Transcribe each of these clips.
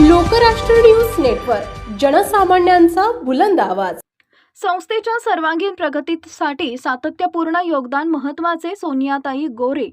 Lokrashtra news network जनसामान्यांचा बुलंद आवाज. संस्थेच्या सर्वांगीण प्रगतीसाठी सातत्यपूर्ण योगदान महत्त्वाचे सोनियाताई गोरे.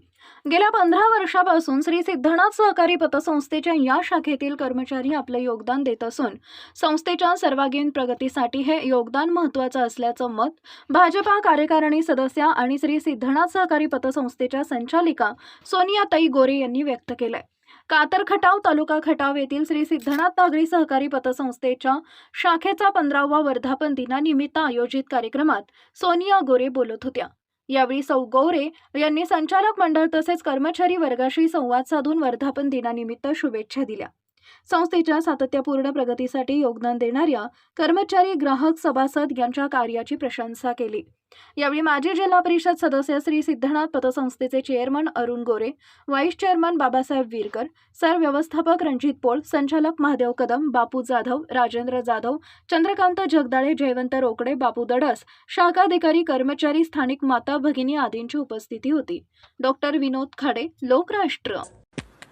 गेल्या पंधरा वर्षापासून श्री सिद्धनाथ सहकारी पतसंस्थेच्या या शाखेतील कर्मचारी आपले योगदान देत असून संस्थेच्या सर्वांगीण प्रगतीसाठी हे योगदान महत्वाचं असल्याचं मत भाजपा कार्यकारिणी सदस्या आणि श्री सिद्धनाथ सहकारी पतसंस्थेच्या संचालिका सोनियाताई गोरे यांनी व्यक्त केलंय. कातर खटाव तालुका खटाव येथील श्री सिद्धनाथ नागरी सहकारी पतसंस्थेच्या शाखेचा पंधरावा वर्धापन दिनानिमित्त आयोजित कार्यक्रमात सोनिया गोरे बोलत होत्या. यावेळी सौ गोरे यांनी संचालक मंडळ तसेच कर्मचारी वर्गाशी संवाद साधून वर्धापन दिनानिमित्त शुभेच्छा दिल्या. संस्थेच्या सातत्यपूर्ण प्रगतीसाठी योगदान देणाऱ्या कर्मचारी ग्राहक सभासद यांच्या कार्याची प्रशंसा केली. यावेळी माजी जिल्हा परिषद सदस्य Shri Siddhanath पतसंस्थेचे chairman Arun Gore vice chairman Babasaheb Virkar sir व्यवस्थापक रणजित पोळ संचालक महादेव कदम बापू जाधव राजेंद्र जाधव चंद्रकांत जगदाळे जयवंत रोकडे बापू दडस शाखाधिकारी कर्मचारी स्थानिक माता भगिनी आदींची उपस्थिती होती. डॉक्टर विनोद खाडे लोकराष्ट्र.